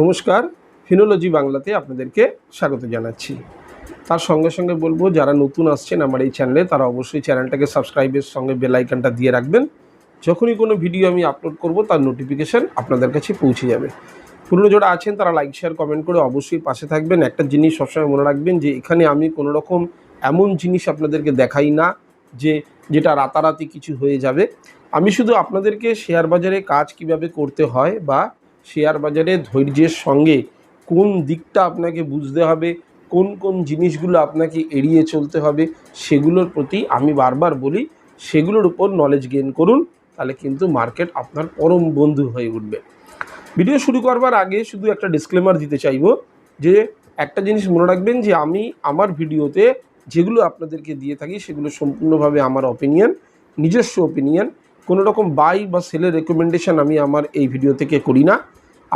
নমস্কার, ফিনোলজি বাংলাতে আপনাদেরকে স্বাগত জানাচ্ছি। তার সঙ্গে সঙ্গে বলব, যারা নতুন আসছেন আমার এই চ্যানেলে, তারা অবশ্যই চ্যানেলটাকে সাবস্ক্রাইবের সঙ্গে বেল আইকনটা দিয়ে রাখবেন। যখনই কোনো ভিডিও আমি আপলোড করব, তার নোটিফিকেশান আপনাদের কাছে পৌঁছে যাবে। পুরনো যারা আছেন, তারা লাইক শেয়ার কমেন্ট করে অবশ্যই পাশে থাকবেন। একটা জিনিস সবসময় মনে রাখবেন যে, এখানে আমি কোনো রকম এমন জিনিস আপনাদেরকে দেখাই না যে, যেটা রাতারাতি কিছু হয়ে যাবে। আমি শুধু আপনাদেরকে শেয়ার বাজারে কাজ কীভাবে করতে হয় বা শেয়ার বাজারে ধৈর্যের সঙ্গে কোন দিকটা আপনাকে বুঝতে হবে, কোন কোন জিনিসগুলো আপনাকে এড়িয়ে চলতে হবে, সেগুলোর প্রতি আমি বারবার বলি, সেগুলোর উপর নলেজ গেইন করুন, তাহলে কিন্তু মার্কেট আপনার পরম বন্ধু হয়ে উঠবে। ভিডিও শুরু করবার আগে শুধু একটা ডিসক্লেমার দিতে চাইব যে, একটা জিনিস মনে রাখবেন যে, আমি আমার ভিডিওতে যেগুলো আপনাদেরকে দিয়ে থাকি, সেগুলো সম্পূর্ণভাবে আমার অপিনিয়ন নিজস্ব অপিনিয়ন কোনো রকম বাই বা সেলের রেকমেন্ডেশন আমি আমার এই ভিডিও থেকে করি না।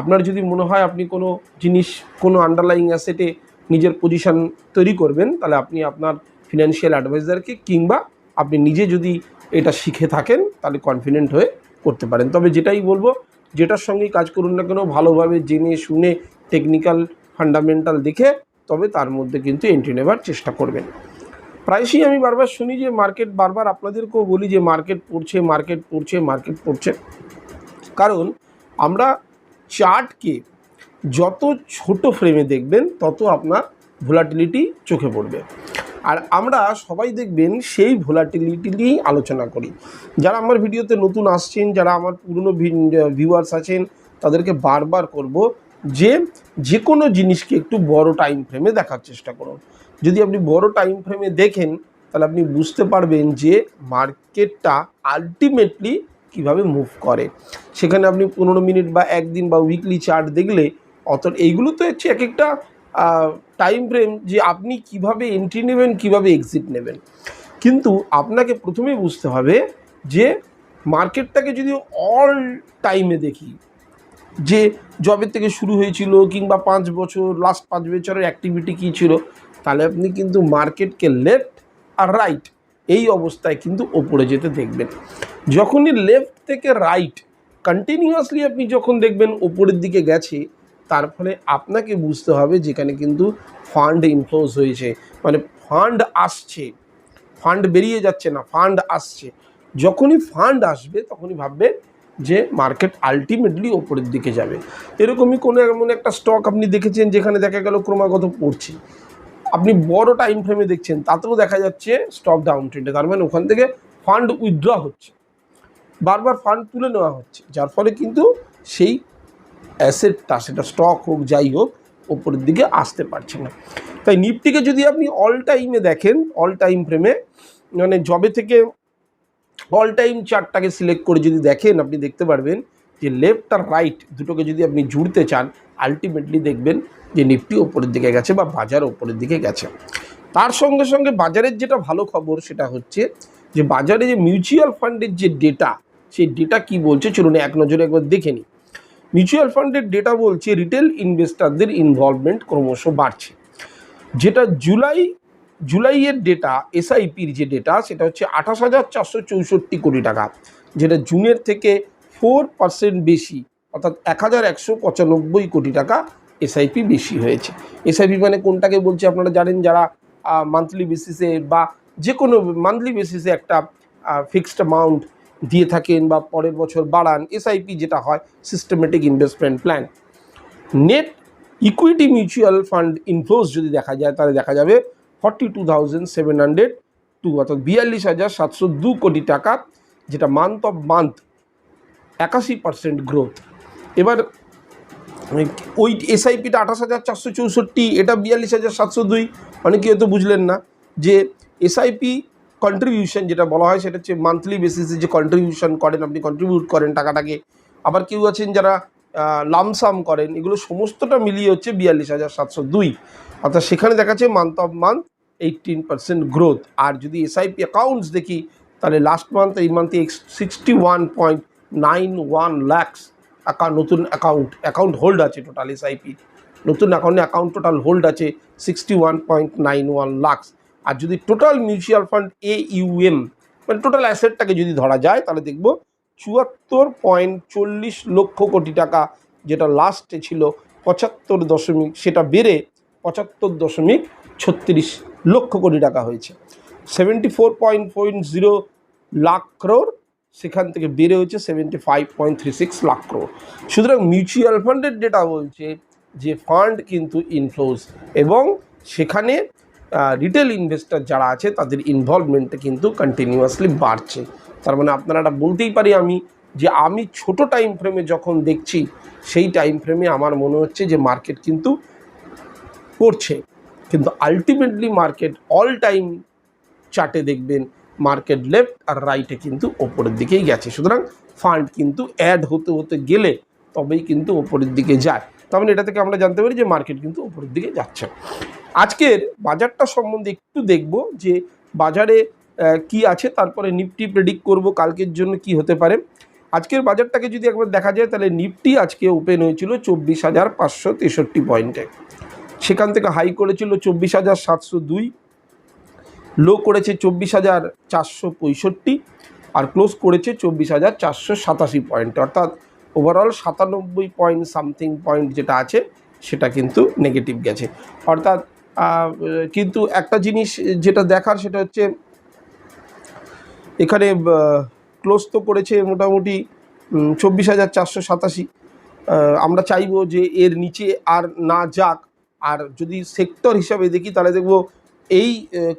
আপনার যদি মনে হয় আপনি কোনো জিনিস, কোনো আন্ডারলাইং অ্যাসেটে নিজের পজিশন তৈরি করবেন, তাহলে আপনি আপনার ফিনান্সিয়াল অ্যাডভাইজারকে কিংবা আপনি নিজে যদি এটা শিখে থাকেন, তাহলে কনফিডেন্ট হয়ে করতে পারেন। তবে যেটাই বলব, যেটার সঙ্গেই কাজ করুন না কেন, ভালোভাবে জেনে শুনে টেকনিক্যাল ফান্ডামেন্টাল দেখে, তবে তার মধ্যে কিন্তু এন্ট্রি নেবার চেষ্টা করবেন। প্রায়শই আমি বারবার শুনি যে মার্কেট বারবার আপনাদেরকেও বলি যে মার্কেট পড়ছে মার্কেট পড়ছে মার্কেট পড়ছে। কারণ আমরা চার্টকে যত ছোট ফ্রেমে দেখবেন, তত আপনার ভোলাটিলিটি চোখে পড়বে। আর আমরা সবাই দেখবেন সেই ভোলাটিলিটি নিয়েই আলোচনা করি। যারা আমার ভিডিওতে নতুন আসছেন, যারা আমার পুরনো ভিউয়ার্স আছেন, তাদেরকে বারবার করব যে যে কোনো জিনিসকে একটু বড় টাইম ফ্রেমে দেখার চেষ্টা করুন। যদি আপনি বড় টাইম ফ্রেমে দেখেন, তাহলে আপনি বুঝতে পারবেন যে মার্কেটটা আলটিমেটলি কীভাবে মুভ করে। সেখানে আপনি পনেরো মিনিট বা একদিন বা উইকলি চার্ট দেখলে অত এইগুলো তো হচ্ছে এক একটা টাইম ফ্রেম যে আপনি কীভাবে এন্ট্রি নেবেন, কীভাবে এক্সিট নেবেন। কিন্তু আপনাকে প্রথমে বুঝতে হবে যে মার্কেটটাকে যদি অল টাইমে দেখি, যে জবের থেকে শুরু হয়েছিল কিংবা পাঁচ বছর লাস্ট পাঁচ বছরের অ্যাক্টিভিটি কী ছিল, তাহলে আপনি কিন্তু মার্কেটকে লেফট আর রাইট এই অবস্থায় কিন্তু ওপরে যেতে দেখবেন। যখনই লেফট থেকে রাইট কন্টিনিউয়াসলি আপনি যখন দেখবেন ওপরের দিকে গেছে, তার ফলে আপনাকে বুঝতে হবে যেখানে কিন্তু ফান্ড ইনফ্লোজ হয়েছে। মানে ফান্ড আসছে ফান্ড বেরিয়ে যাচ্ছে না ফান্ড আসছে। যখনই ফান্ড আসবে, তখনই ভাববে যে মার্কেট আলটিমেটলি ওপরের দিকে যাবে। এরকমই কোনো এমন একটা স্টক আপনি দেখেছেন যেখানে দেখা গেল ক্রমাগত পড়ছে। আপনি বড় টাইম ফ্রেমে দেখছেন, তাতেও দেখা যাচ্ছে স্টক ডাউন ট্রেন্ডে তার মানে ওখান থেকে ফান্ড উইথড্র হচ্ছে। বারবার ফান্ড তুলে নেওয়া হচ্ছে। যার ফলে কিন্তু সেই অ্যাসেটটা সেটা স্টক হোক, যাই হোক ওপরের দিকে আসতে পারছে না। তাই নিফটিকে যদি আপনি অল টাইমে দেখেন অল টাইম ফ্রেমে মানে জবে থেকে অল টাইম চার্টটাকে সিলেক্ট করে যদি দেখেন, আপনি দেখতে পারবেন যে লেফট আর রাইট দুটোকে যদি আপনি জুড়তে চান আলটিমেটলি দেখবেন যে নিফটি ওপরের দিকে গেছে বা বাজার ওপরের দিকে গেছে। তার সঙ্গে সঙ্গে বাজারের যেটা ভালো খবর, সেটা হচ্ছে যে বাজারে যে মিউচুয়াল ফান্ডের যে ডেটা সেই ডেটা কি বলছে চলুন এক নজরে একবার দেখে নিই। মিউচুয়াল ফান্ডের ডেটা বলছে রিটেল ইনভেস্টারদের ইনভলভমেন্ট ক্রমশ বাড়ছে। যেটা জুলাই জুলাইয়ের ডেটা এসআইপির যে ডেটা সেটা হচ্ছে আঠাশ হাজার চারশো চৌষট্টি কোটি টাকা। যেটা জুনের থেকে ফোর পার্সেন্ট বেশি, অর্থাৎ এক হাজার একশো পঁচানব্বই কোটি টাকা এসআইপি বেশি হয়েছে। এসআইপি মানে কোনটাকে বলছে আপনারা জানেন? যারা মান্থলি বেসিসে বা যে কোনো মান্থলি বেসিসে একটা ফিক্সড অ্যামাউন্ট দিয়ে থাকেন বা পরের বছর বাড়ান এসআইপি যেটা হয় systematic investment plan net equity mutual fund inflows যদি দেখা যায়, তাহলে দেখা যাবে forty two thousand seven hundred two অর্থাৎ বিয়াল্লিশ হাজার সাতশো দু কোটি টাকা, যেটা মান্থ অফ মান্থ একাশি পার্সেন্ট গ্রোথ এবার, ওই এসআইপিটা আঠাশ হাজার চারশো চৌষট্টি, এটা বিয়াল্লিশ হাজার সাতশো দুই। অনেকে হয়তো বুঝলেন না যে এসআইপি কন্ট্রিবিউশন যেটা বলা হয়, সেটা হচ্ছে মান্থলি বেসিসে যে কন্ট্রিবিউশন করেন, আপনি কন্ট্রিবিউট করেন টাকাটাকে। আবার কেউ আছেন যারা লামসাম করেন, এগুলো সমস্তটা মিলিয়ে হচ্ছে বিয়াল্লিশ হাজার সাতশো দুই। অর্থাৎ সেখানে দেখা যাচ্ছে month of month eighteen percent growth আর যদি এসআইপি অ্যাকাউন্টস দেখি, তাহলে লাস্ট মান্থ এই মান্থে sixty one point nine one lakhs account নতুন অ্যাকাউন্ট অ্যাকাউন্ট হোল্ড আছে টোটাল এসআইপি নতুন অ্যাকাউন্টে অ্যাকাউন্ট টোটাল হোল্ড আছে sixty one point nine one lakhs আর যদি টোটাল মিউচুয়াল ফান্ড এ ইউএম মানে টোটাল অ্যাসেটটাকে যদি ধরা যায়, তাহলে দেখব চুয়াত্তর পয়েন্ট চল্লিশ লক্ষ কোটি টাকা, যেটা লাস্টে ছিল পঁচাত্তর দশমিক, সেটা বেড়ে পঁচাত্তর দশমিক ছত্রিশ লক্ষ কোটি টাকা হয়েছে। Seventy four point point zero lakh crore সেখান থেকে বেড়ে হয়েছে seventy five point three six lakh crore সুতরাং মিউচুয়াল ফান্ডের ডেটা বলছে যে ফান্ড কিন্তু ইনফ্লোজ এবং সেখানে রিটেল ইনভেস্টর যারা আছে, তাদের ইনভলভমেন্টটা কিন্তু কন্টিনিউয়াসলি বাড়ছে। তার মানে আপনারা এটা বলতেই পারি আমি যে, আমি ছোট টাইম ফ্রেমে যখন দেখছি, সেই টাইম ফ্রেমে আমার মনে হচ্ছে যে মার্কেট কিন্তু করছে। কিন্তু আলটিমেটলি মার্কেট অল টাইম চার্টে দেখবেন মার্কেট লেফট আর রাইটে কিন্তু ওপরের দিকেই গেছে। সুতরাং ফান্ড কিন্তু অ্যাড হতে হতে গেলে তবেই কিন্তু ওপরের দিকে যায়। তার মানে এটা থেকে আমরা জানতে পারি যে মার্কেট কিন্তু ওপরের দিকে যাচ্ছে। আজকের বাজারটা সম্বন্ধে একটু দেখব যে বাজারে কি আছে, তারপরে নিফটি প্রেডিক্ট করব কালকের জন্য কি হতে পারে। আজকের বাজারটাকে যদি একবার দেখা যায়, তাহলে নিফটি আজকে ওপেন হয়েছিল চব্বিশ হাজার পাঁচশো তেষট্টি পয়েন্টে সেখান থেকে হাই করেছিল চব্বিশ হাজার সাতশো দুই লো করেছে চব্বিশ হাজার চারশো পঁয়ষট্টি আর ক্লোজ করেছে চব্বিশ হাজার চারশো সাতাশি পয়েন্ট অর্থাৎ ওভারঅল সাতানব্বই পয়েন্ট সামথিং পয়েন্ট যেটা আছে, সেটা কিন্তু নেগেটিভ গেছে। অর্থাৎ কিন্তু একটা জিনিস যেটা দেখার সেটা হচ্ছে, এখানে ক্লোজ তো করেছে মোটামুটি চব্বিশ হাজার চারশো সাতাশি। আমরা চাইব যে এর নিচে আর না যাক। আর যদি সেক্টর হিসাবে দেখি, তাহলে দেখব এই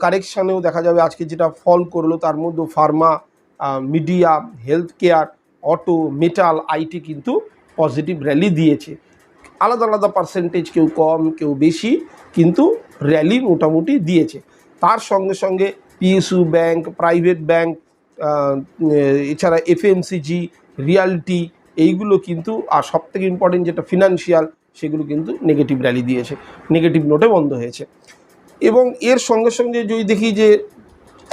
কারেকশানেও দেখা যাবে আজকে যেটা ফল করল, তার মধ্যে pharma media health care auto metal IT কিন্তু পজিটিভ র্যালি দিয়েছে। আলাদা আলাদা পার্সেন্টেজ কেউ কম, কেউ বেশি, কিন্তু র্যালি মোটামুটি দিয়েছে। তার সঙ্গে সঙ্গে পিএসইউ ব্যাংক প্রাইভেট ব্যাংক এছাড়া এফএমসিজি রিয়ালটি এইগুলো কিন্তু, আর সবথেকে ইম্পর্টেন্ট যেটা ফিনান্সিয়াল সেগুলো কিন্তু নেগেটিভ র্যালি দিয়েছে। নেগেটিভ নোটে বন্ধ হয়েছে। এবং এর সঙ্গে সঙ্গে যদি দেখি যে,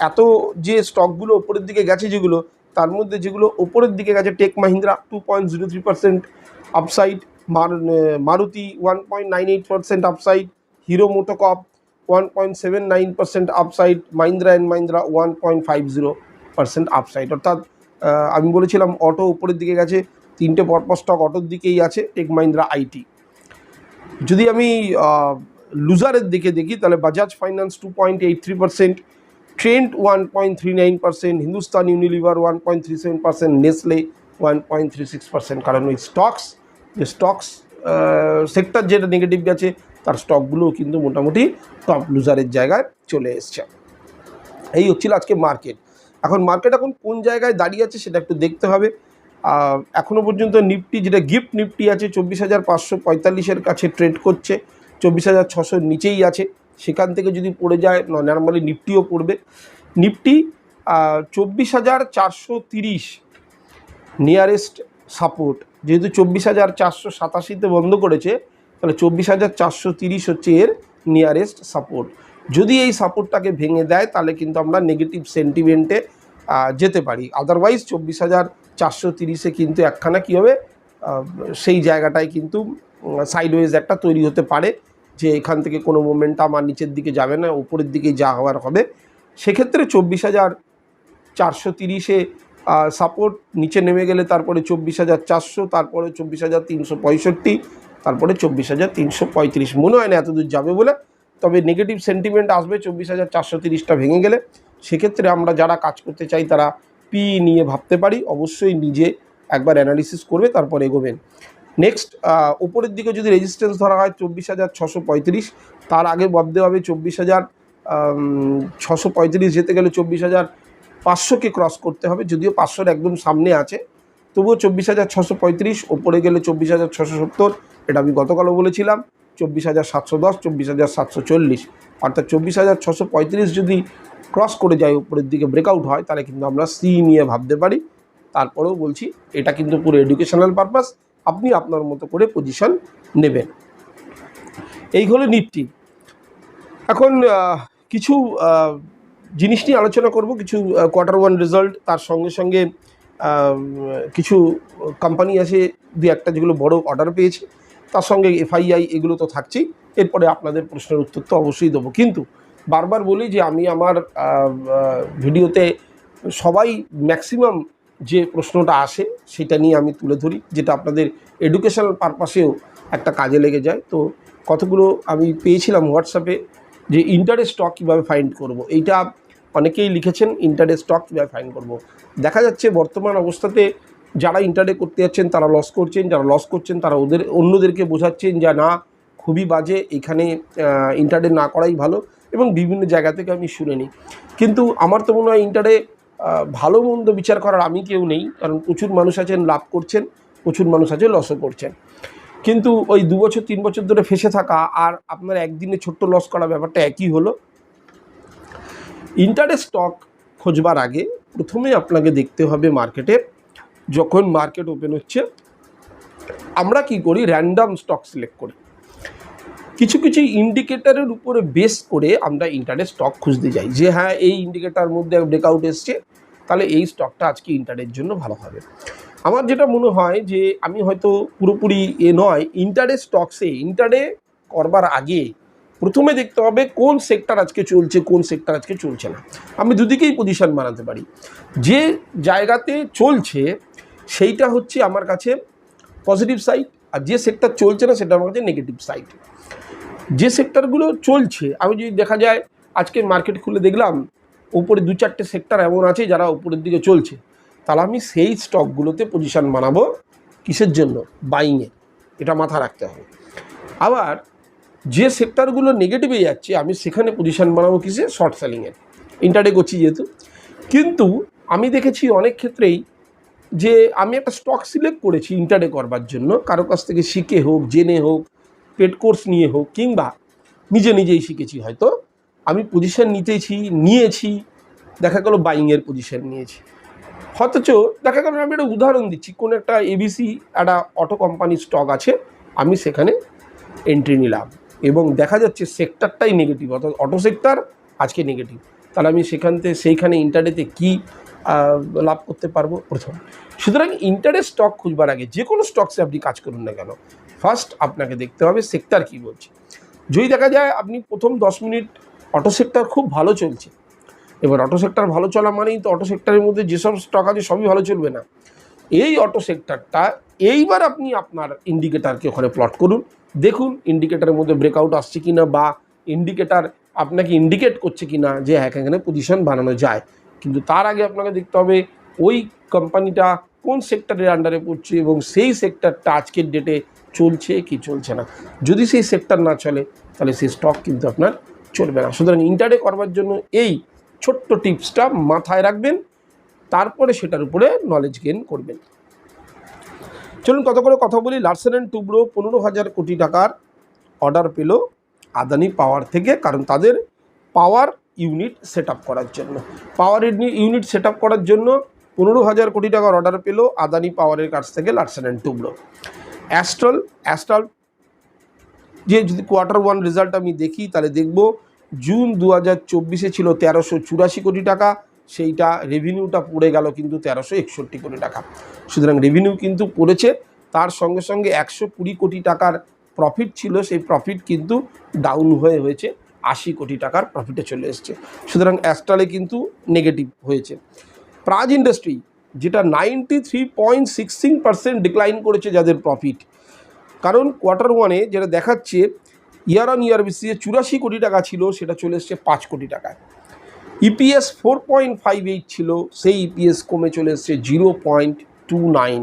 এত যে স্টকগুলো ওপরের দিকে গেছে যেগুলো, তার মধ্যে যেগুলো ওপরের দিকে গেছে Tech Mahindra two point zero three percent upside Maruti one point nine eight percent upside Hero MotoCorp one point seven nine percent upside Mahindra and Mahindra one point five zero percent upside অর্থাৎ আমি বলেছিলাম auto উপরের দিকে গেছে, তিনটে পরপর stock অটোর দিকেই আছে টেক মাহিন্দ্রা আইটি যদি আমি লুজারের দিকে দেখি, তাহলে Bajaj finance two point eight three percent Trent one point three nine percent Hindustan Unilever one point three seven percent Nestle one point three six percent কারণ ওই স্টকস যে স্টকস সেক্টর যেটা negative গেছে স্টকগুলোও কিন্তু মোটামুটি টপ লুজারের জায়গায় চলে এসছে। এই হচ্ছিল আজকে মার্কেট এখন মার্কেট এখন কোন জায়গায় দাঁড়িয়ে আছে সেটা একটু দেখতে হবে। এখনও পর্যন্ত নিফটি যেটা গিফট নিফটি আছে চব্বিশ হাজার পাঁচশো পঁয়তাল্লিশের কাছে ট্রেড করছে, চব্বিশ হাজার ছশোর নিচেই আছে। সেখান থেকে যদি পড়ে যায় নর্মালি নিফটিও পড়বে। নিফটি চব্বিশ হাজার চারশো তিরিশ নিয়ারেস্ট সাপোর্ট যেহেতু চব্বিশ হাজার চারশো সাতাশিতে বন্ধ করেছে তাহলে চব্বিশ হাজার চারশো তিরিশ হচ্ছে এর নিয়ারেস্ট সাপোর্ট যদি এই সাপোর্টটাকে ভেঙে দেয়, তাহলে কিন্তু আমরা নেগেটিভ সেন্টিমেন্টে যেতে পারি। আদারওয়াইজ চব্বিশ হাজার চারশো তিরিশে কিন্তু একখানা কী হবে সেই জায়গাটায় কিন্তু সাইডওয়েজ একটা তৈরি হতে পারে, যে এখান থেকে কোনো মোমেন্ট আমার নিচের দিকে যাবে না, উপরের দিকে যা হওয়ার হবে। সেক্ষেত্রে চব্বিশ হাজার চারশো তিরিশে সাপোর্ট নিচে নেমে গেলে তারপরে চব্বিশ হাজার চারশো, তারপরে চব্বিশ হাজার তিনশো পঁয়ষট্টি তারপরে চব্বিশ হাজার তিনশো পঁয়ত্রিশ। মনে হয় না এতদূর যাবে বলে। তবে নেগেটিভ সেন্টিমেন্ট আসবে, চব্বিশ হাজার চারশো তিরিশটা ভেঙে গেলে। সেক্ষেত্রে আমরা যারা কাজ করতে চাই, তারা পি নিয়ে ভাবতে পারি। অবশ্যই নিজে একবার অ্যানালিসিস করবে, তারপর এগোবেন। নেক্সট উপরের দিকে যদি রেজিস্ট্যান্স ধরা হয়, চব্বিশ হাজার ছশো পঁয়ত্রিশ। তার আগে ভাবতে হবে চব্বিশ হাজার ছশো পঁয়ত্রিশ যেতে গেলে চব্বিশ হাজার পাঁচশোকে ক্রস করতে হবে। যদিও পাঁচশোর একদম সামনে আছে। তবুও চব্বিশ হাজার ছশো পঁয়ত্রিশ, ওপরে গেলে চব্বিশ হাজার ছশো সত্তর। এটা আমি গতকালও বলেছিলাম, চব্বিশ হাজার সাতশো দশ, চব্বিশ হাজার সাতশো চল্লিশ। অর্থাৎ চব্বিশ হাজার ছশো পঁয়ত্রিশ যদি ক্রস করে যায়, উপরের দিকে ব্রেকআউট হয়, তাহলে কিন্তু আমরা সি নিয়ে ভাবতে পারি। তারপরেও বলছি, এটা কিন্তু পুরো এডুকেশনাল পারপাস আপনি আপনার মতো করে পজিশন নেবেন। এই হলো নিফটি এখন কিছু জিনিস নিয়ে আলোচনা করব, কিছু কোয়ার্টার ওয়ান রেজাল্ট তার সঙ্গে সঙ্গে কিছু কোম্পানি আছে দু একটা যেগুলো বড় অর্ডার পেয়েছে। তার সঙ্গে এফআইআই এগুলো তো থাকছেই। এরপরে আপনাদের প্রশ্নের উত্তর তো অবশ্যই দেবো। কিন্তু বারবার বলি যে আমি আমার ভিডিওতে সবাই ম্যাক্সিমাম যে প্রশ্নটা আসে সেটা নিয়ে আমি তুলে ধরি, যেটা আপনাদের এডুকেশনাল পারপাসেও একটা কাজে লেগে যায়। তো কতগুলো আমি পেয়েছিলাম হোয়াটসঅ্যাপে যে ইন্টারেস্ট স্টক কীভাবে ফাইন্ড করব, এইটা অনেকেই লিখেছেন, ইন্টারেস্ট স্টক কীভাবে ফাইন্ড করব। দেখা যাচ্ছে বর্তমান অবস্থাতে যারা ইন্টারে করতে যাচ্ছেন, তারা লস করছেন, যারা লস করছেন, তারা ওদের, অন্যদেরকে বোঝাচ্ছেন যা না, খুবই বাজে, এখানে ইন্টারে না করাই ভালো এবং বিভিন্ন জায়গা থেকে আমি শুনে নিই। কিন্তু আমার তো মনে হয় ইন্টারে ভালো মন্দ বিচার করার আমি কেউ নেই, কারণ প্রচুর মানুষ আছেন, লাভ করছেন, প্রচুর মানুষ আছে লসও করছেন। কিন্তু ওই দু বছর, তিন বছর ধরে ফেসে থাকা আর আপনার একদিনে ছোট্ট লস করা ব্যাপারটা একই হলো। ইন্টারে স্টক খোঁজবার আগে প্রথমে আপনাকে দেখতে হবে মার্কেটে যখন মার্কেট ওপেন হচ্ছে, আমরা কি করি? র্যান্ডাম স্টক সিলেক্ট করি। কিছু কিছু ইন্ডিকেটারের উপরে বেস করে আমরা ইন্টারের স্টক খুঁজতে যাই। যে হ্যাঁ এই ইন্ডিকেটার মধ্যে ব্রেকআউট এসছে, তাহলে এই স্টকটা আজকে ইন্টারের জন্য ভালো হবে। আমার যেটা মনে হয় যে, আমি হয়তো পুরোপুরি এ নয় ইন্টারে স্টকসে ইন্টারে করবার আগে প্রথমে দেখতে হবে কোন সেক্টর আজকে চলছে, কোন সেক্টর আজকে চলছে না। আমি দুদিকেই পজিশন বানাতে পারি। যে জায়গাতে চলছে সেইটা হচ্ছে আমার কাছে পজিটিভ সাইড আর যে সেক্টর চলছে না, সেটা আমার কাছে নেগেটিভ সাইড যে সেক্টরগুলো চলছে, আমি যদি দেখা যায়, আজকে মার্কেট খুলে দেখলাম, উপরে দু চারটে সেক্টর এমন আছে যারা উপরের দিকে চলছে, তাহলে আমি সেই স্টকগুলোতে পজিশান বানাবো কিসের জন্য? বাইংয়ে এটা মাথা রাখতে হবে। আবার, যে সেক্টরগুলো নেগেটিভে যাচ্ছে, আমি সেখানে পজিশান বানাবো কিসে? শর্ট সেলিংয়ের ইন্টারডে করছি যেহেতু। কিন্তু, আমি দেখেছি অনেক ক্ষেত্রেই যে আমি একটা স্টক সিলেক্ট করেছি ইন্টারডে করবার জন্য, কারও কাছ থেকে শিখে হোক, জেনে হোক পেড কোর্স নিয়ে হোক, কিংবা নিজে নিজেই শিখেছি হয়তো, আমি পজিশন নিতেছি, নিয়েছি, দেখা গেলো বাইংয়ের পজিশন নিয়েছি। অথচ দেখা গেল আমি একটা উদাহরণ দিচ্ছি, কোন একটা এবিসি একটা অটো কোম্পানির স্টক আছে, আমি সেখানে এন্ট্রি নিলাম। এবং দেখা যাচ্ছে সেক্টরটাই নেগেটিভ অর্থাৎ অটো সেক্টর আজকে নেগেটিভ তাহলে আমি সেখান থেকে, সেইখানে ইন্টারনেটে কী লাভ করতে পারব প্রথম। সুতরাং ইন্টারেস্ট স্টক খুঁজবার আগে যে কোনো স্টকসে আপনি কাজ করুন না কেন। ফার্স্ট আপনাকে দেখতে হবে সেক্টর কী বলছে। যদি দেখা যায় আপনি প্রথম দশ মিনিট অটো সেক্টর খুব ভালো চলছে। এবার অটো সেক্টর ভালো চলা মানেই তো অটো সেক্টরের মধ্যে যেসব স্টক আছে সবই ভালো চলবে না। এই অটো সেক্টরটা এইবার আপনি আপনার ইন্ডিকেটারকে ওখানে প্লট করুন। দেখুন ইন্ডিকেটারের মধ্যে ব্রেকআউট আসছে কি না বা ইন্ডিকেটার আপনাকে ইন্ডিকেট করছে কি না যে হ্যাঁ এখানে পজিশন বানানো যায়। কিন্তু তার আগে আপনাকে দেখতে হবে ওই কোম্পানিটা কোন সেক্টরের আন্ডারে পড়ছে এবং সেই সেক্টরটা আজকের ডেটে চলছে কি চলছে না। যদি সেই সেক্টর না চলে, তাহলে সেই স্টক কিন্তু আপনার চলবে না। সুতরাং ইন্টারে করবার জন্য এই ছোট্ট টিপসটা মাথায় রাখবেন, তারপরে সেটার উপরে নলেজ গেন করবেন। চলুন কত করে কথা বলি। লার্সেন অ্যান্ড টুব্রো পনেরো হাজার কোটি টাকার অর্ডার পেল আদানি পাওয়ার থেকে, কারণ তাদের পাওয়ার ইউনিট সেট করার জন্য। পাওয়ার ইউনিট সেট করার জন্য পনেরো হাজার কোটি টাকার অর্ডার পেল আদানি পাওয়ারের কাছ থেকে Larsen and Toubro Astral Astral যে যদি কোয়ার্টার ওয়ান রেজাল্ট আমি দেখি, তাহলে দেখব জুন দু হাজার চব্বিশে ছিল তেরোশো চুরাশি কোটি টাকা, সেইটা রেভিনিউটা পড়ে গেল কিন্তু তেরোশো একষট্টি কোটি টাকা। সুতরাং রেভিনিউ কিন্তু পড়েছে, তার সঙ্গে সঙ্গে একশো কুড়ি কোটি টাকার প্রফিট ছিল, সেই প্রফিট কিন্তু ডাউন হয়ে হয়েছে। আশি কোটি টাকার প্রফিটে চলে এসছে। সুতরাং অ্যাস্ট্রালে কিন্তু নেগেটিভ হয়েছে। প্রাজ ইন্ডাস্ট্রি যেটা ninety three point sixteen percent decline করেছে যাদের প্রফিট কারণ কোয়ার্টার ওয়ানে যেটা দেখাচ্ছে ইয়ার অন ইয়ার বেসিসে চুরাশি কোটি টাকা ছিল, সেটা চলে এসছে পাঁচ কোটি টাকায়। EPS four point five eight ছিল, সেই ইপিএস কমে চলে এসছে জিরো পয়েন্ট টু নাইন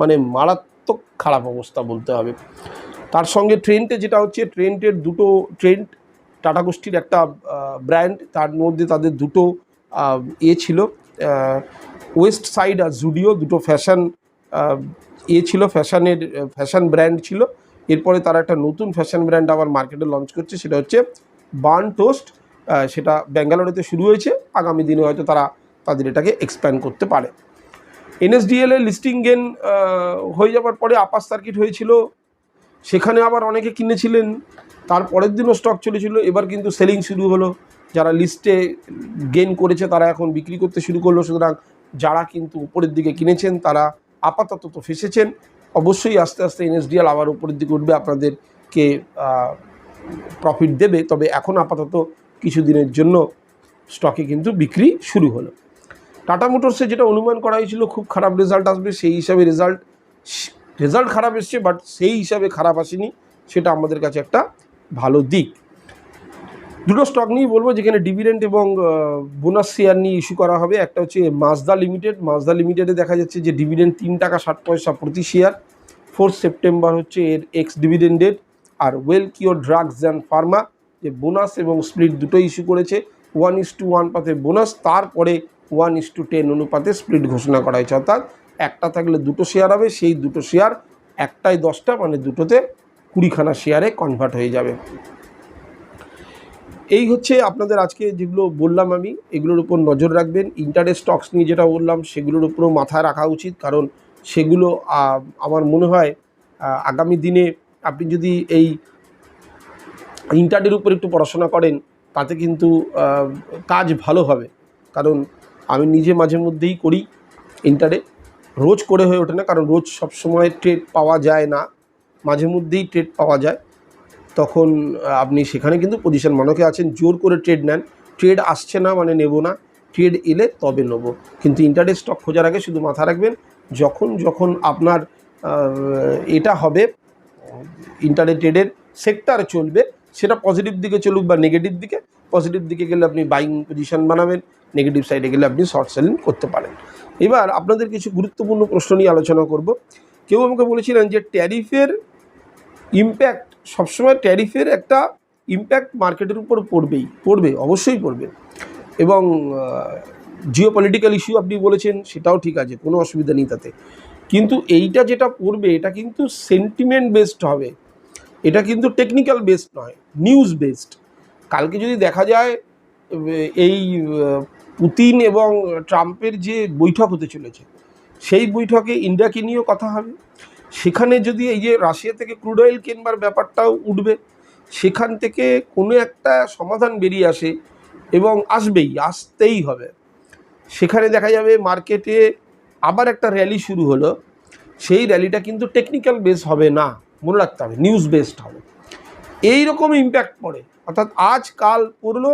মানে মারাত্মক খারাপ অবস্থা বলতে হবে। তার সঙ্গে ট্রেন্টে যেটা হচ্ছে ট্রেন্টের দুটো ট্রেন্ট টাটা গোষ্ঠীর একটা ব্র্যান্ড তার মধ্যে তাদের দুটো এ ছিল ওয়েস্ট সাইড আর জুডিও দুটো ফ্যাশন এ ছিল ফ্যাশনের ফ্যাশন ব্র্যান্ড ছিল। এরপরে তারা একটা নতুন ফ্যাশন ব্র্যান্ড আবার মার্কেটে লঞ্চ করছে, সেটা হচ্ছে বার্ন টোস্ট সেটা ব্যাঙ্গালোরেতে শুরু হয়েছে, আগামী দিনে হয়তো তারা তাদের এটাকে এক্সপ্যান্ড করতে পারে। এনএসডিএল এর লিস্টিং গেন হয়ে যাওয়ার পরে আপার সার্কিট হয়েছিল। সেখানে আবার অনেকে কিনেছিলেন। তার পরের দিনও স্টক চলেছিল, এবার কিন্তু সেলিং শুরু হলো। যারা লিস্টে গেন করেছে, তারা এখন বিক্রি করতে শুরু করল। সুতরাং যারা কিন্তু উপরের দিকে কিনেছেন, তারা আপাতত তো ফেসেছেন। অবশ্যই আস্তে আস্তে এনএসডিএল আবার উপরের দিকে উঠবে, আপনাদেরকে প্রফিট দেবে। তবে এখন আপাতত কিছুদিনের জন্য স্টকে কিন্তু বিক্রি শুরু হলো। টাটা মোটরসে যেটা অনুমান করা হয়েছিল, খুব খারাপ রেজাল্ট আসবে, সেই হিসাবে রেজাল্ট রেজাল্ট খারাপ এসছে বাট সেই হিসাবে খারাপ আসেনি, সেটা আমাদের কাছে একটা ভালো দিক। দুটো স্টক নিয়ে বলব, যেখানে ডিভিডেন্ড এবং বোনাস শেয়ার নিয়ে ইস্যু করা হবে। একটা হচ্ছে মাজদা লিমিটেড মাজদা লিমিটেডে দেখা যাচ্ছে যে ডিভিডেন্ড তিন টাকা ষাট পয়সা প্রতি শেয়ার ফোর্থ সেপ্টেম্বর হচ্ছে এর ex dividended R well cure drugs and pharma যে বোনাস এবং স্প্লিট দুটোই ইস্যু করেছে। ওয়ান ইস টু ওয়ান পাতে বোনাস তারপরে ওয়ান ইস টু টেন অনুপাতে স্প্লিট ঘোষণা করা হয়েছে। অর্থাৎ একটা থাকলে দুটো শেয়ার হবে, সেই দুটো শেয়ার একটাই দশটা মানে দুটোতে কুড়িখানা শেয়ারে কনভার্ট হয়ে যাবে। এই হচ্ছে আপনাদের আজকে যেগুলো বললাম আমি, এগুলোর উপর নজর রাখবেন। ইন্টারেস্ট স্টকস নিয়ে যেটা বললাম, সেগুলোর উপরও মাথায় রাখা উচিত। কারণ সেগুলো আমার মনে হয় আগামী দিনে আপনি যদি এই ইন্টারনেটের উপর একটু পড়াশোনা করেন, তাতে কিন্তু কাজ ভালো হবে। কারণ আমি নিজে মাঝে মধ্যেই করি ইন্টারে রোজ করে হয়ে ওঠে না, কারণ রোজ সবসময় ট্রেড পাওয়া যায় না। মাঝে মধ্যেই ট্রেড পাওয়া যায়। তখন আপনি সেখানে কিন্তু পজিশন মানকে আছেন, জোর করে ট্রেড নেন। ট্রেড আসছে না মানে নেব না। ট্রেড এলে তবে নেব। কিন্তু ইন্টারডে স্টক খোঁজার আগে শুধু মাথা রাখবেন, যখন যখন আপনার এটা হবে ইন্টারনেট ট্রেডের সেক্টর চলবে, সেটা পজিটিভ দিকে চলুক বা নেগেটিভ দিকে পজিটিভ দিকে গেলে আপনি বাইং পজিশন বানাবেন নেগেটিভ সাইডে গেলে আপনি শর্ট সেলিং করতে পারেন। এবার আপনাদের কিছু গুরুত্বপূর্ণ প্রশ্ন নিয়ে আলোচনা করব। কেউ আমাকে বলেছিলেন যে ট্যারিফের ইম্প্যাক্ট সবসময় ট্যারিফের একটা ইম্প্যাক্ট মার্কেটের উপর পড়বেই, পড়বে, অবশ্যই পড়বে। এবং জিও পলিটিক্যাল ইস্যু আপনি বলেছেন, সেটাও ঠিক আছে, কোনো অসুবিধা নেই তাতে। কিন্তু এইটা যেটা পড়বে, এটা কিন্তু সেন্টিমেন্ট বেসড হবে। এটা কিন্তু টেকনিক্যাল বেসড নয় নিউজ বেসড কালকে যদি দেখা যায় এই পুতিন এবং ট্রাম্পের যে বৈঠক হতে চলেছে সেই বৈঠকে ইন্ডিয়াকে নিয়েও কথা হবে। সেখানে যদি এই যে রাশিয়া থেকে ক্রুড অয়েল কেনবার ব্যাপারটাও উঠবে, সেখান থেকে কোনো একটা সমাধান বেরিয়ে আসে এবং আসবেই, আসতেই হবে। সেখানে দেখা যাবে মার্কেটে আবার একটা র্যালি শুরু হলো। সেই র্যালিটা কিন্তু টেকনিক্যাল বেস হবে না, মনে রাখতে হবে নিউজ বেসড হবে। এই রকম ইম্প্যাক্ট পড়ে। অর্থাৎ আজ কাল পড়ল,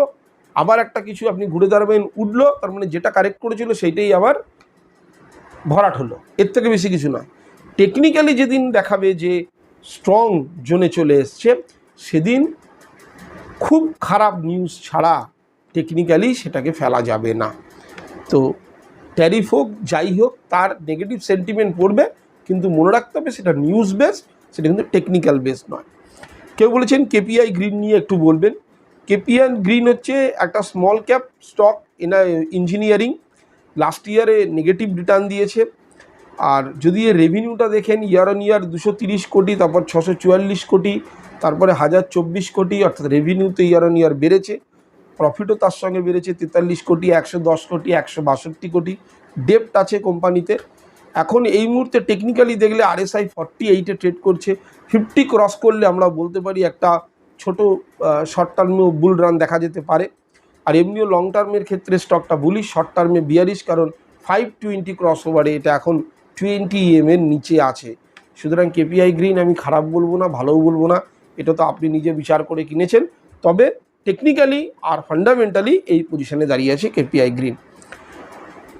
আবার একটা কিছু আপনি ঘুরে দাঁড়াবেন, উঠল, তার মানে যেটা কারেক্ট করেছিল সেইটাই আবার ভরাট হলো। এর থেকে বেশি কিছু নয়। টেকনিক্যালি যেদিন দেখাবে যে স্ট্রং জোনে চলে এসছে, সেদিন খুব খারাপ নিউজ ছাড়া টেকনিক্যালি সেটাকে ফেলা যাবে না। তো ট্যারিফ হোক, যাই হোক, তার নেগেটিভ সেন্টিমেন্ট পড়বে, কিন্তু মনে রাখতে হবে সেটা নিউজ বেস সেটা কিন্তু টেকনিক্যাল বেস নয়। কেউ বলেছেন কেপিআই গ্রিন নিয়ে একটু বলবেন। কেপিআই গ্রিন হচ্ছে একটা small cap stock in engineering last ইয়ারে নেগেটিভ রিটার্ন দিয়েছে। আর যদি রেভিনিউটা দেখেন ইয়ার অন ইয়ার দুশো তিরিশ কোটি, তারপর ছশো চুয়াল্লিশ কোটি, তারপরে হাজার চব্বিশ কোটি, অর্থাৎ রেভিনিউতে ইয়ার অন ইয়ার বেড়েছে। প্রফিটও তার সঙ্গে বেড়েছে তেতাল্লিশ কোটি, একশো দশ কোটি, একশো বাষট্টি কোটি। ডেপ্ট আছে কোম্পানিতে এখন এই মুহূর্তে টেকনিক্যালি দেখলে আরএসআই ফর্টি এইটে ট্রেড করছে। ফিফটি ক্রস করলে আমরা বলতে পারি একটা ছোট শর্ট টার্মেও বুল রান দেখা যেতে পারে। আর এমনিও লং টার্মের ক্ষেত্রে স্টকটা বুলিশ শর্ট টার্মে বিয়ারিশ কারণ ফাইভ টোয়েন্টি ক্রস ওভারে এটা এখন টোয়েন্টি এম এর নিচে আছে। সুতরাং কেপিআই গ্রিন আমি খারাপ বলব না, ভালোও বলব না, এটা তো আপনি নিজে বিচার করে কিনেছেন। তবে টেকনিক্যালি আর ফান্ডামেন্টালি এই পজিশনে দাঁড়িয়ে আছে কেপিআই গ্রিন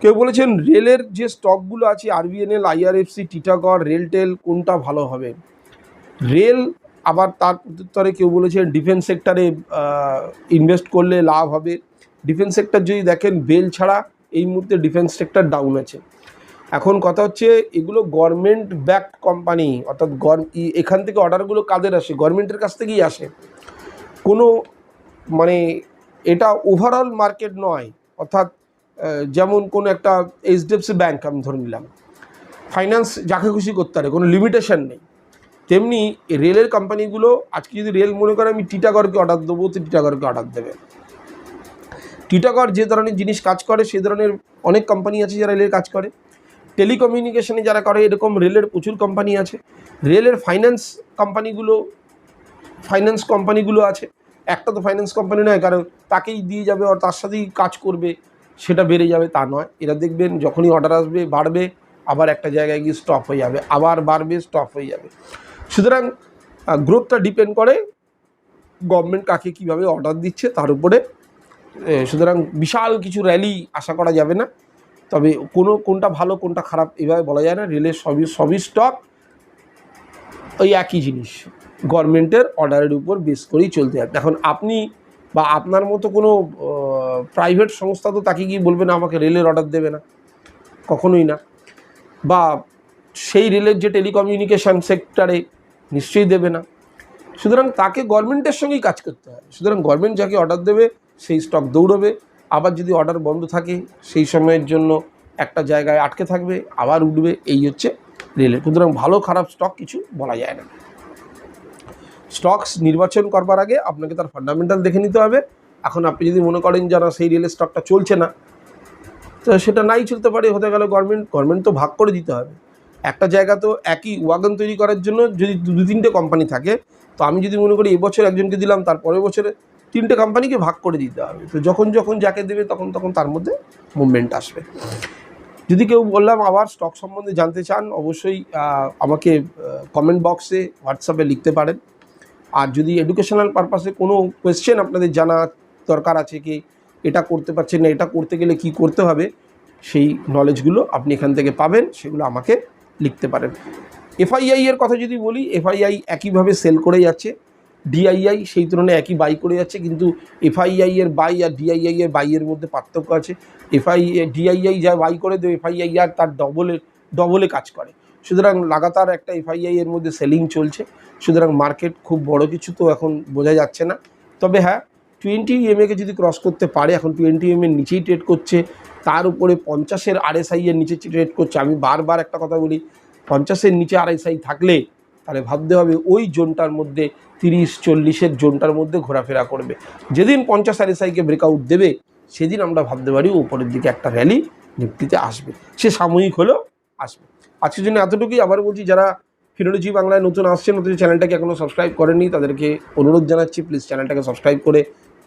কেউ বলেছেন রেলের যে স্টকগুলো আছে আরবিএনএল আইআরএফসি টিটাগড় রেলটেল কোনটা ভালো হবে? রেল আবার তার প্রত্যুত্তরে কেউ বলেছেন ডিফেন্স সেক্টরে ইনভেস্ট করলে লাভ হবে। ডিফেন্স সেক্টর যদি দেখেন, বেল ছাড়া এই মুহূর্তে ডিফেন্স সেক্টর ডাউন আছে। এখন কথা হচ্ছে, এগুলো গভর্নমেন্ট ব্যাক কোম্পানি অর্থাৎ এখান থেকে অর্ডারগুলো কাদের আসে? গভর্নমেন্টের কাছ থেকেই আসে। কোনো মানে এটা ওভারঅল মার্কেট নয়। অর্থাৎ যেমন কোনো একটা এইচডিএফসি ব্যাংক আমি ধরে নিলাম। ফাইন্যান্স যাকে খুশি করতে পারে, কোনো লিমিটেশন নেই। তেমনি রেলের কোম্পানিগুলো আজকে যদি রেল মনে করে আমি টিটাগড়কে অর্ডার দেবো, তো টিটাগড়কে অর্ডার দেবে। টিটাগড় যে ধরনের জিনিস কাজ করে, সে ধরনের অনেক কোম্পানি আছে যারা রেলের কাজ করে। টেলিকমিউনিকেশনে যারা করে, এরকম রেলের প্রচুর কোম্পানি আছে। রেলের ফাইন্যান্স কোম্পানিগুলো ফাইন্যান্স কোম্পানিগুলো আছে। একটা তো ফাইন্যান্স কোম্পানি নয়, কারণ তাকেই দিয়ে যাবে আর তার সাথেই কাজ করবে, সেটা বেড়ে যাবে, তা নয়। এরা দেখবেন যখনই অর্ডার আসবে, বাড়বে, আবার একটা জায়গায় গিয়ে স্টপ হয়ে যাবে, আবার বাড়বে স্টপ হয়ে যাবে। সুতরাং গ্রোথটা ডিপেন্ড করে গভর্নমেন্ট কাকে কীভাবে অর্ডার দিচ্ছে তার উপরে। সুতরাং বিশাল কিছু র্যালি আশা করা যাবে না। তবে কোনো কোনটা ভালো, কোনটা খারাপ এভাবে বলা যায় না। রেলের সবই সবই স্টক ওই একই জিনিস গভর্নমেন্টের অর্ডারের উপর বেস করেই চলতে হবে এখন আপনি বা আপনার মতো কোনো প্রাইভেট সংস্থা তো তাকে গিয়ে বলবে না, আমাকে রেলের অর্ডার দেবে না। কখনোই না। বা সেই রেলের যে টেলিকমিউনিকেশন সেক্টরে নিশ্চয়ই দেবে না। সুতরাং তাকে গভর্নমেন্টের সঙ্গেই কাজ করতে হয়। সুতরাং গভর্নমেন্ট যাকে অর্ডার দেবে, সেই স্টক দৌড়বে। আবার যদি অর্ডার বন্ধ থাকে, সেই সময়ের জন্য একটা জায়গায় আটকে থাকবে, আবার উঠবে। এই হচ্ছে রেলের সুতরাং ভালো খারাপ স্টক কিছু বলা যায় না। স্টকস নির্বাচন করবার আগে আপনাকে তার ফান্ডামেন্টাল দেখে নিতে হবে। এখন আপনি যদি মনে করেন যারা সেই রেলের স্টকটা চলছে না, তো সেটা নাই চলতে পারে, হতে গেলে গভর্নমেন্ট গভর্নমেন্ট তো ভাগ করে দিতে হবে। একটা জায়গা তো একই ওয়াগন তৈরি করার জন্য যদি দু তিনটে কোম্পানি থাকে, তো আমি যদি মনে করি এবছর একজনকে দিলাম, তার পরের বছরে তিনটে কোম্পানিকে ভাগ করে দিতে হবে। তো যখন যখন যাকে দেবে, তখন তখন তার মধ্যে মুভমেন্ট আসবে। যদি কেউ বললাম আবার স্টক সম্বন্ধে জানতে চান, অবশ্যই আমাকে কমেন্ট বক্সে হোয়াটসঅ্যাপে লিখতে পারেন। আর যদি এডুকেশনাল পারপাসে কোনো কোয়েশ্চেন আপনাদের জানা দরকার আছে কি, এটা করতে পারছেন না, এটা করতে গেলে কি করতে হবে, সেই নলেজগুলো আপনি এখান থেকে পাবেন, সেগুলো আমাকে লিখতে পারেন। এফআইআই এর কথা যদি বলি, এফআইআই একইভাবে সেল করে যাচ্ছে। ডিআইআই সেই তুলনায় একই বাই করে যাচ্ছে, কিন্তু এফআইআই এর বাই আর ডিআইআই এর বাইয়ের মধ্যে পার্থক্য আছে। এফআই, ডিআইআই যা বাই করে দেবে, এফআইআই আর তার ডবলে ডবলে কাজ করে। সুতরাং লাগাতার একটা এফআইআই এর মধ্যে সেলিং চলছে। সুতরাং মার্কেট খুব বড় কিছু তো এখন বোঝা যাচ্ছে না। তবে হ্যাঁ টোয়েন্টি কে যদি ক্রস করতে পারে, এখন টোয়েন্টি এম এর নিচেই ট্রেড করছে। তার উপরে পঞ্চাশের আরএসআই এর নিচে ট্রেড করছে, আমি বারবার একটা কথা বলি, পঞ্চাশের নিচে আরএসআই থাকলে তাহলে ভাবতে হবে ওই জোনটার মধ্যে তিরিশ, চল্লিশের জোনটার মধ্যে ঘোরাফেরা করবে। যেদিন পঞ্চাশ আরএসআইকে ব্রেকআউট দেবে, সেদিন আমরা ভাবতে পারি উপরের দিকে একটা র্যালি নিফটিতে আসবে। সে সাময়িক হলেও আসবে। আজকের জন্য এতটুকুই। আবার বলছি, যারা ফিনোলজি বাংলায় নতুন আসছেন, নতুন চ্যানেলটাকে এখনও সাবস্ক্রাইব করেনি তাদেরকে অনুরোধ জানাচ্ছি প্লিজ চ্যানেলটাকে সাবস্ক্রাইব করে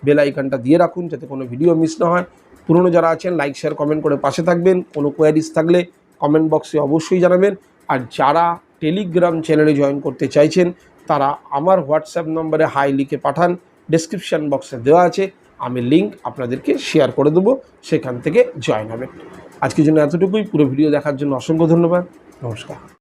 বেল আইকনটা দিয়ে রাখুন, যাতে কোনো ভিডিও মিস না হয়। পুরনো যারা আছেন লাইক শেয়ার কমেন্ট করে পাশে থাকবেন। কোনো কোয়ারিজ থাকলে কমেন্ট বক্সে অবশ্যই জানাবেন। আর যারা টেলিগ্রাম চ্যানেলে জয়েন করতে চাইছেন, তারা আমার হোয়াটসঅ্যাপ নম্বরে হাই লিখে পাঠান। ডেসক্রিপশান বক্সে দেওয়া আছে। আমি লিঙ্ক আপনাদেরকে শেয়ার করে দেবো। সেখান থেকে জয়েন হবেন আজকের জন্য এতটুকুই। পুরো ভিডিও দেখার জন্য অসংখ্য ধন্যবাদ। নমস্কার।